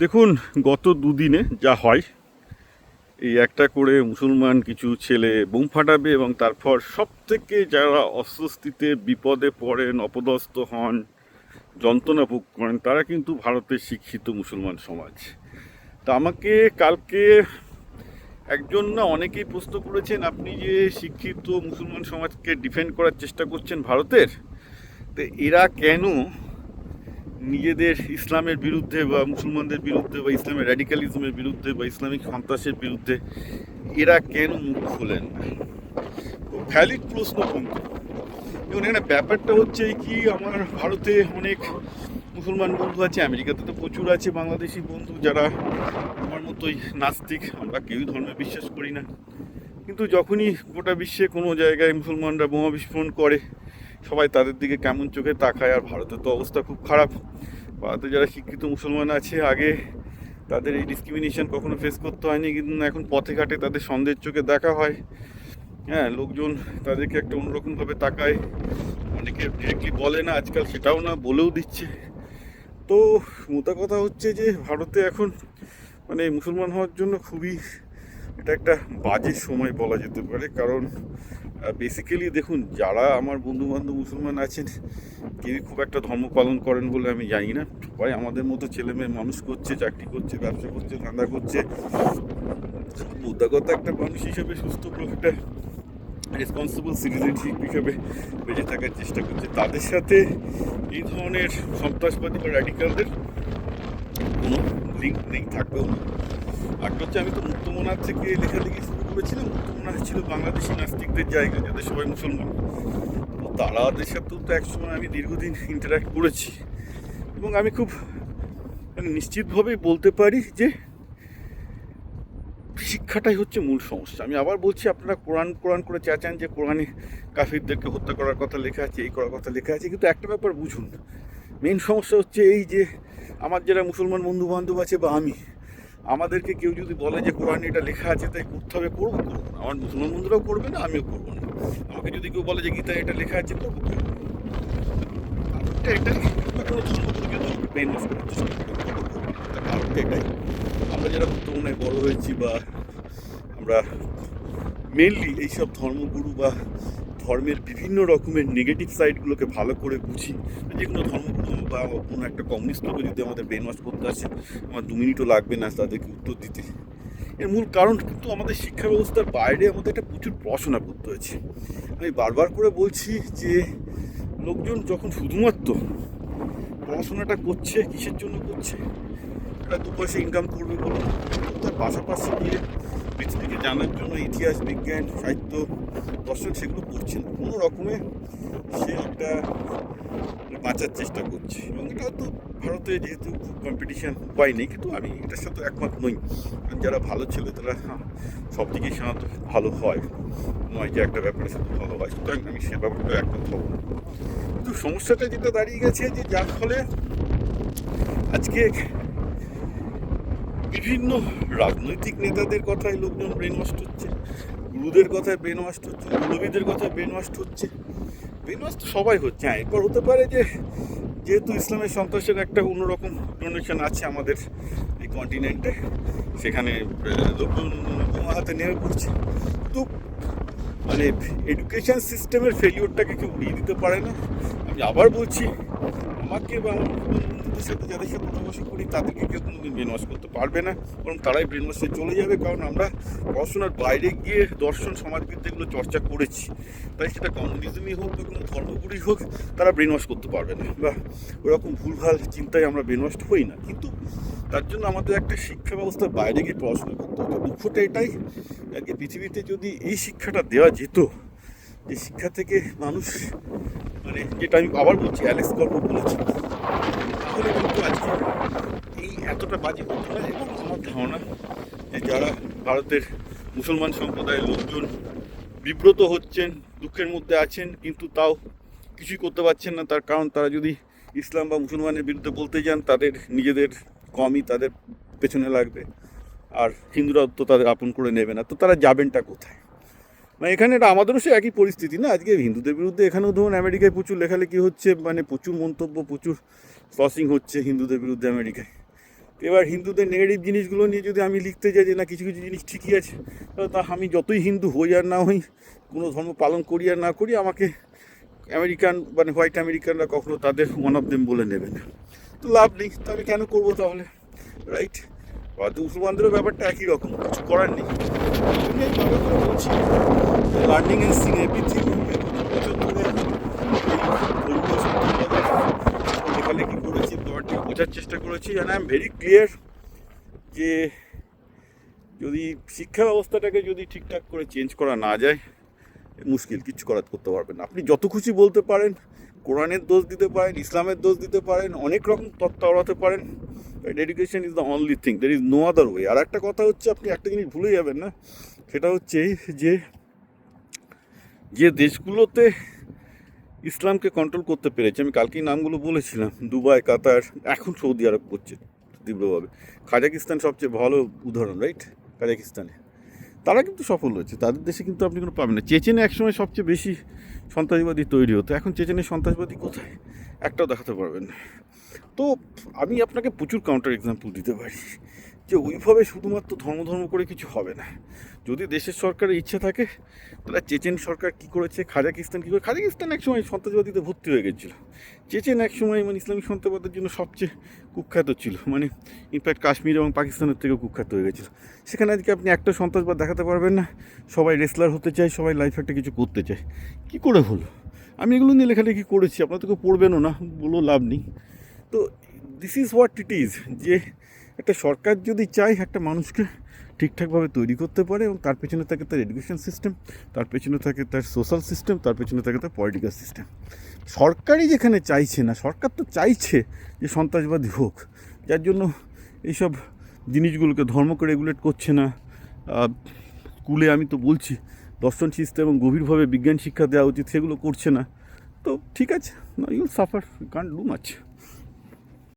দেখুন, গত দুদিনে যা হয়, এই একটা করে মুসলমান কিছু ছেলে বোম ফাটাবে এবং তারপর সব থেকে যারা অস্বস্তিতে বিপদে পড়েন, অপদস্থ হন, যন্ত্রণা ভোগ করেন, তারা কিন্তু ভারতের শিক্ষিত মুসলমান সমাজ। তা আমাকে কালকে একজন না অনেকেই প্রশ্ন করেছেন, আপনি যে শিক্ষিত মুসলমান সমাজকে ডিফেন্ড করার চেষ্টা করছেন ভারতের, তো এরা কেন নিজেদের ইসলামের বিরুদ্ধে বা মুসলমানদের বিরুদ্ধে বা ইসলামের র্যাডিক্যালিজমের বিরুদ্ধে বা ইসলামিক সন্ত্রাসের বিরুদ্ধে এরা কেন মুখ খোলেন না? ভ্যালিড প্রশ্ন কিন্তু এবং এখানে ব্যাপারটা হচ্ছে কি, আমার ভারতে অনেক মুসলমান বন্ধু আছে, আমেরিকাতে তো প্রচুর আছে বাংলাদেশি বন্ধু যারা আমার মতোই নাস্তিক, আমরা কেউই ধর্মে বিশ্বাস করি না। কিন্তু যখনই গোটা বিশ্বে কোনো জায়গায় মুসলমানরা বোমা বিস্ফোরণ করে সবাই তাদের দিকে কেমন চোখে তাকায়, আর ভারতের তো অবস্থা খুব খারাপ। ভারতে যারা শিক্ষিত মুসলমান আছে, আগে তাদের এই ডিসক্রিমিনেশন কখনো ফেস করতে হয়নি, কিন্তু এখন পথে ঘাটে তাদের সন্দেহের চোখে দেখা হয়। হ্যাঁ লোকজন তাদেরকে একটা অন্যরকমভাবে তাকায়। অনেকে ডিরেক্টলি বলে না, আজকাল সেটাও না, বলেও দিচ্ছে। তো মোটা কথা হচ্ছে যে, ভারতে এখন মানে মুসলমান হওয়ার জন্য খুবই এটা একটা বাজে সময় বলা যেতে পারে, কারণ বেসিক্যালি দেখুন, যারা আমার বন্ধু বান্ধব মুসলমান আছেন কেউই খুব একটা ধর্ম পালন করেন বলে আমি জানি না। সবাই আমাদের মতো ছেলে মেয়ে মানুষ করছে, চাকরি করছে, ব্যবসা করছে, ধান্দা করছে। মুদ্রাগত একটা মানুষ হিসেবে সুস্থ একটা রেসপন্সিবল সিটিজেনশিপ হিসেবে বেঁচে থাকার চেষ্টা করছে। তাদের সাথে এই ধরনের সন্ত্রাসবাদী বা র্যাডিক্যালদের কোনো লিঙ্ক নেই, থাকবেও না। একটা হচ্ছে আমি তো মুক্তমনার থেকে লেখালেখি শুরু করেছিলাম। মুক্তমনার ছিল বাংলাদেশি নাস্তিকদের জায়গা, যাদের সবাই মুসলমান। তো তারাদের সাথেও তো একসময় আমি দীর্ঘদিন ইন্টারাক্ট করেছি। এবং আমি খুব মানে নিশ্চিতভাবেই বলতে পারি যে শিক্ষাটাই হচ্ছে মূল সমস্যা। আমি আবার বলছি, আপনারা কোরআন কোরআন করে চেঁচান যে কোরআনে কাফিরদেরকে হত্যা করার কথা লেখা আছে, এই করার কথা লেখা আছে। কিন্তু একটা ব্যাপার বুঝুন মেন সমস্যা হচ্ছে এই যে আমার যারা মুসলমান বন্ধু বান্ধব আছে বা আমি আমাদেরকে কেউ যদি বলে যে কোরআনে এটা লেখা আছে, তাই করতে হবে, করব করব না। আমার মুসলমান বন্ধুরাও করবে না, আমিও করব না। আমাকে যদি কেউ বলে যে গীতায় এটা লেখা আছে, করব করব আমরা যারা বর্তমানে বড় হয়েছি বা আমরা মেনলি এইসব ধর্মগুরু বা ধর্মের বিভিন্ন রকমের নেগেটিভ সাইডগুলোকে ভালো করে বুঝি যে কোনো ধর্মগুরু বা কোনো একটা কমিউনিস্ট লোক যদি আমাদের ব্রেন ওয়াশ করতে আসে, আমার দু মিনিটও লাগবে না তাদেরকে উত্তর দিতে এর মূল কারণ কিন্তু আমাদের শিক্ষা ব্যবস্থার বাইরে আমাদের একটা প্রচুর পড়াশোনা করতে হয়েছে আমি বারবার করে বলছি যে, লোকজন যখন শুধুমাত্র পড়াশোনাটা করছে, কিসের জন্য করছে, একটা দু পয়সা ইনকাম করবে বলে। তার পাশাপাশি গিয়ে পৃথিবীকে জানার জন্য ইতিহাস, বিজ্ঞান, সাহিত্য দর্শন সেগুলো পড়ছে না কোনো রকমে সে একটা বাঁচার চেষ্টা করছে। এবং এটা তো ভারতে যেহেতু কম্পিটিশান উপায় নেই কিন্তু আমি এটার সাথে একমত নই। কারণ যারা ভালো ছেলে, তারা সব দিকেই সাধারণত ভালো হয়। নয় যে একটা ব্যাপারে শুধু ভালো হয়। সুতরাং আমি সে ব্যাপারটা একমত হব কিন্তু সমস্যাটা যেটা দাঁড়িয়ে গেছে যে যার ফলে আজকে বিভিন্ন রাজনৈতিক নেতাদের কথায় লোকজন ব্রেন ওয়াশ হচ্ছে, গুরুদের কথায় ব্রেন ওয়াশ হচ্ছে, মৌলবীদের কথায় ব্রেন ওয়াশ হচ্ছে ব্রেন ওয়াশ তো সবাই হচ্ছে। হ্যাঁ এরপর হতে পারে যে, যেহেতু ইসলামের সন্ত্রাসের একটা অন্যরকম ডোনেশন আছে আমাদের এই কন্টিনেন্টে সেখানে লোকজন হাতে নেমে পড়ছে। তো মানে এডুকেশন সিস্টেমের ফেলিওরটাকে কেউ উড়িয়ে দিতে পারে না। আমি আবার বলছি আমাকে বা আমার বন্ধুদের সাথে যাদের সাথে উঠাবসা করি, তাদেরকে কেউ কোনোদিন ব্রেন ওয়াশ করতে পারবে না। বরং তারাই ব্রেন ওয়াশে চলে যাবে, কারণ আমরা পড়াশোনার বাইরে গিয়ে দর্শন সমাজবিদ্যাগুলো চর্চা করেছি। তাই সেটা কমিউনিজমই হোক বা কোনো ধর্মগুরুই হোক, তারা ব্রেন ওয়াশ করতে পারবে না। বা ওরকম ভুলভাল চিন্তায় আমরা ব্রেন ওয়াশ হই না। কিন্তু তার জন্য আমাদের একটা শিক্ষা ব্যবস্থার বাইরে গিয়ে পড়াশোনা করতে হতো দুঃখটা এটাই আজকে পৃথিবীতে যদি এই শিক্ষাটা দেওয়া যেত, যে শিক্ষা থেকে মানুষ মানে যেটা আমি আবার বলছি, অ্যালেক্স গল্প বলেছি। তাহলে কিন্তু আজকে এই এতটা বাজে হতো না এবং আমার ধারণা যারা ভারতের মুসলমান সম্প্রদায়ের লোকজন বিব্রত হচ্ছেন, দুঃখের মধ্যে আছেন, কিন্তু তাও কিছুই করতে পারছেন না, তার কারণ তারা যদি ইসলাম বা মুসলমানের বিরুদ্ধে বলতে যান, তাদের নিজেদের কমই তাদের পেছনে লাগবে। আর হিন্দুরা তো তাদের আপন করে নেবে না। তো তারা যাবেনটা কোথায়? মানে এখানে এটা আমাদেরও সে একই পরিস্থিতি না? আজকে হিন্দুদের বিরুদ্ধে এখানেও ধরুন আমেরিকায় প্রচুর লেখালেখি হচ্ছে মানে প্রচুর মন্তব্য, প্রচুর ক্রসিং হচ্ছে হিন্দুদের বিরুদ্ধে আমেরিকায়। এবার হিন্দুদের নেগেটিভ জিনিসগুলো নিয়ে যদি আমি লিখতে যাই যে না, কিছু কিছু জিনিস ঠিকই আছে তা আমি যতই হিন্দু হই আর না হই, কোনো ধর্ম পালন করি আর না করি, আমাকে আমেরিকান মানে হোয়াইট আমেরিকানরা কখনো তাদের ওয়ান অফ দেম বলে নেবে না। তো লাভ নেই তো আমি কেন করব তাহলে? রাইট মুসলমানদেরও ব্যাপারটা একই রকম, কিছু করার নেই। বলছি লার্নিং অ্যান্ড সিং এভরিথিং বছর ধরে লেখালেখি করেছি? ব্যাপারটাকে বোঝার চেষ্টা করেছি and I am very clear যে যদি শিক্ষা ব্যবস্থাটাকে যদি ঠিকঠাক করে চেঞ্জ করা না যায়, মুশকিল, কিচ্ছু করা করতে পারবেন না। আপনি যত খুশি বলতে পারেন, কোরআনের দোষ দিতে পারেন, ইসলামের দোষ দিতে পারেন, অনেক রকম তত্ত্ব আওড়াতে পারেন dedication is the only thing there is no other way আর একটা কথা হচ্ছে, আপনি একটা জিনিস ভুলে যাবেন না, সেটা হচ্ছে যে যে দেশগুলোতে ইসলামকে কন্ট্রোল করতে পেরেছে, আমি কালকেই নামগুলো বলেছিলাম, দুবাই, কাতার, এখন সৌদি আরব করছে তীব্রভাবে। কাজাকিস্তান সবচেয়ে ভালো উদাহরণ রাইট কাজাকিস্তানে। তারা কিন্তু সফল হয়েছে, তাদের দেশে কিন্তু আপনি কোনো পাবেন না। চেচেনে একসময় সবচেয়ে বেশি সন্ত্রাসবাদী তৈরি হতো, এখন চেচেনে সন্ত্রাসবাদী কোথায়? একটাও দেখাতে পারবেন না। তো আমি আপনাকে প্রচুর কাউন্টার এক্সাম্পল দিতে পারি, যে ওইভাবে শুধুমাত্র ধর্ম ধর্ম করে কিছু হবে না। যদি দেশের সরকারের ইচ্ছা থাকে, তাহলে চেচেন সরকার কি করেছে, খাজাকিস্তান কী করে খাজাকিস্তান একসময় সন্ত্রাসবাদীতে ভর্তি হয়ে গেছিল। চেচেন একসময় মানে ইসলামিক সন্ত্রাসবাদের জন্য সবচেয়ে কুখ্যাত ছিল। মানে ইনফ্যাক্ট কাশ্মীর এবং পাকিস্তানের থেকেও কুখ্যাত হয়ে গেছিল। সেখানে আজকে আপনি একটা সন্ত্রাসবাদ দেখাতে পারবেন না। সবাই রেসলার হতে চায়, সবাই লাইফে একটা কিছু করতে চায়। কি করে হলো? আমি এগুলো নিয়ে লেখালেখি করেছি কেউ পড়বেনও না, বলেও লাভ নেই। তো this is what it is যে একটা সরকার যদি চায় একটা মানুষকে ঠিকঠাকভাবে তৈরি করতে পারে এবং তার পেছনে থাকে তার এডুকেশন সিস্টেম তার পেছনে থাকে তার সোশ্যাল সিস্টেম তার পেছনে থাকে তার পলিটিক্যাল সিস্টেম সরকারই যেখানে চাইছে না, সরকার তো চাইছে যে সন্ত্রাসবাদী হোক। যার জন্য এইসব জিনিসগুলোকে ধর্মকে রেগুলেট করছে না। স্কুলে আমি তো বলছি, দর্শন শিস্তে এবং গভীরভাবে বিজ্ঞান শিক্ষা দেওয়া উচিত, সেগুলো করছে না। তো ঠিক আছে you'll suffer can't do much